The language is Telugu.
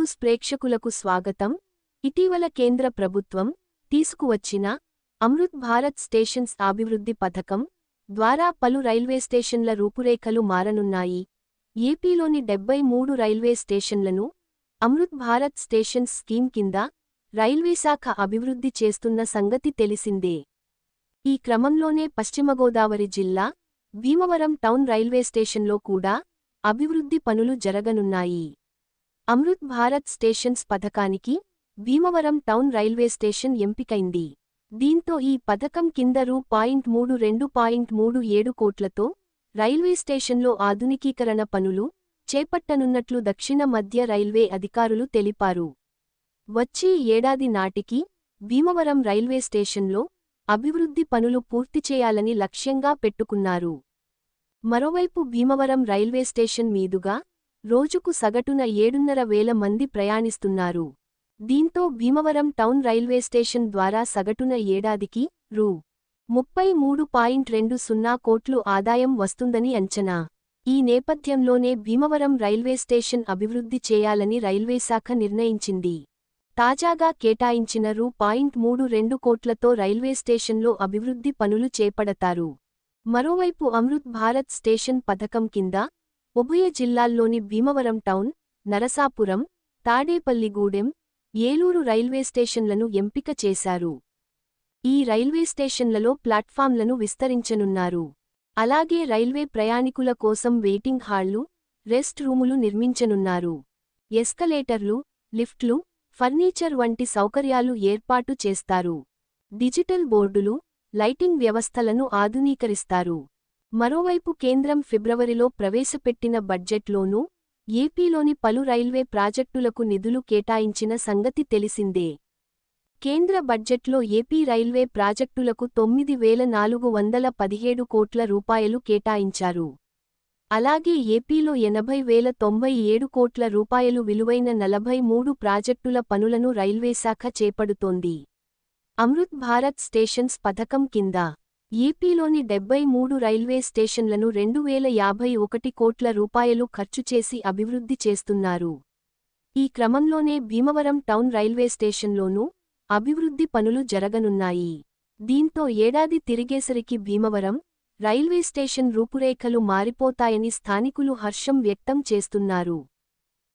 న్యూస్ ప్రేక్షకులకు స్వాగతం. ఇటీవల కేంద్ర ప్రభుత్వం తీసుకువచ్చిన అమృత్ భారత్ స్టేషన్స్ అభివృద్ధి పథకం ద్వారా పలు రైల్వే స్టేషన్ల రూపురేఖలు మారనున్నాయి. ఏపీలోని డెబ్బై మూడు రైల్వే స్టేషన్లను అమృత్ భారత్ స్టేషన్స్ స్కీమ్ కింద రైల్వేశాఖ అభివృద్ధి చేస్తున్న సంగతి తెలిసిందే. ఈ క్రమంలోనే పశ్చిమగోదావరి జిల్లా భీమవరం టౌన్ రైల్వే స్టేషన్లో కూడా అభివృద్ధి పనులు జరగనున్నాయి. అమృత్ భారత్ స్టేషన్స్ పథకానికి భీమవరం టౌన్ రైల్వే స్టేషన్ ఎంపికైంది. దీంతో ఈ పథకం కింద రూ. పాయింట్ మూడు రెండు పాయింట్ మూడు ఏడు కోట్లతో రైల్వే స్టేషన్లో ఆధునికీకరణ పనులు చేపట్టనున్నట్లు దక్షిణ మధ్య రైల్వే అధికారులు తెలిపారు. వచ్చే ఏడాది నాటికి భీమవరం రైల్వే స్టేషన్లో అభివృద్ధి పనులు పూర్తి చేయాలని లక్ష్యంగా పెట్టుకున్నారు. మరోవైపు భీమవరం రైల్వే స్టేషన్ మీదుగా రోజుకు సగటున ఏడున్నర వేల మంది ప్రయాణిస్తున్నారు. దీంతో భీమవరం టౌన్ రైల్వే స్టేషన్ ద్వారా సగటున ఏడాదికి రూ. ముప్పై మూడు పాయింట్ రెండు సున్నా కోట్లు ఆదాయం వస్తుందని అంచనా. ఈ నేపథ్యంలోనే భీమవరం రైల్వే స్టేషన్ అభివృద్ధి చేయాలని రైల్వేశాఖ నిర్ణయించింది. తాజాగా కేటాయించిన రూ. పాయింట్ మూడు రెండు కోట్లతో రైల్వే స్టేషన్లో అభివృద్ధి పనులు చేపడతారు. మరోవైపు అమృత్ భారత్ స్టేషన్ పథకం కింద ఉభయ జిల్లాల్లోని భీమవరం టౌన్ నరసాపురం తాడేపల్లిగూడెం ఏలూరు రైల్వే స్టేషన్లను ఎంపిక చేశారు. ఈ రైల్వే స్టేషన్లలో ప్లాట్ఫామ్లను విస్తరించనున్నారు. అలాగే రైల్వే ప్రయాణికుల కోసం వెయిటింగ్ హాళ్ళు రెస్ట్ రూములు నిర్మించనున్నారు. ఎస్కలేటర్లు లిఫ్ట్లు ఫర్నిచర్ వంటి సౌకర్యాలు ఏర్పాటు చేస్తారు. డిజిటల్ బోర్డులు లైటింగ్ వ్యవస్థలను ఆధునీకరిస్తారు. మరోవైపు కేంద్రం ఫిబ్రవరిలో ప్రవేశపెట్టిన బడ్జెట్లోనూ ఏపీలోని పలు రైల్వే ప్రాజెక్టులకు నిధులు కేటాయించిన సంగతి తెలిసిందే. కేంద్ర బడ్జెట్లో ఏపీ రైల్వే ప్రాజెక్టులకు తొమ్మిది వేల నాలుగు వందల పదిహేడు కోట్ల రూపాయలు కేటాయించారు. అలాగే ఏపీలో ఎనభై వేల తొంభై ఏడు కోట్ల రూపాయలు విలువైన నలభై మూడు ప్రాజెక్టుల పనులను రైల్వేశాఖ చేపడుతోంది. అమృత్ భారత్ స్టేషన్స్ పథకం కింద ఏపీలోని డెబ్బై మూడు రైల్వే స్టేషన్లను రెండు వేల యాభై ఒకటి కోట్ల రూపాయలు ఖర్చు చేసి అభివృద్ధి చేస్తున్నారు. ఈ క్రమంలోనే భీమవరం టౌన్ రైల్వే స్టేషన్లోనూ అభివృద్ధి పనులు జరగనున్నాయి. దీంతో ఏడాది తిరిగేసరికి భీమవరం రైల్వే స్టేషన్ రూపురేఖలు మారిపోతాయని స్థానికులు హర్షం వ్యక్తం చేస్తున్నారు.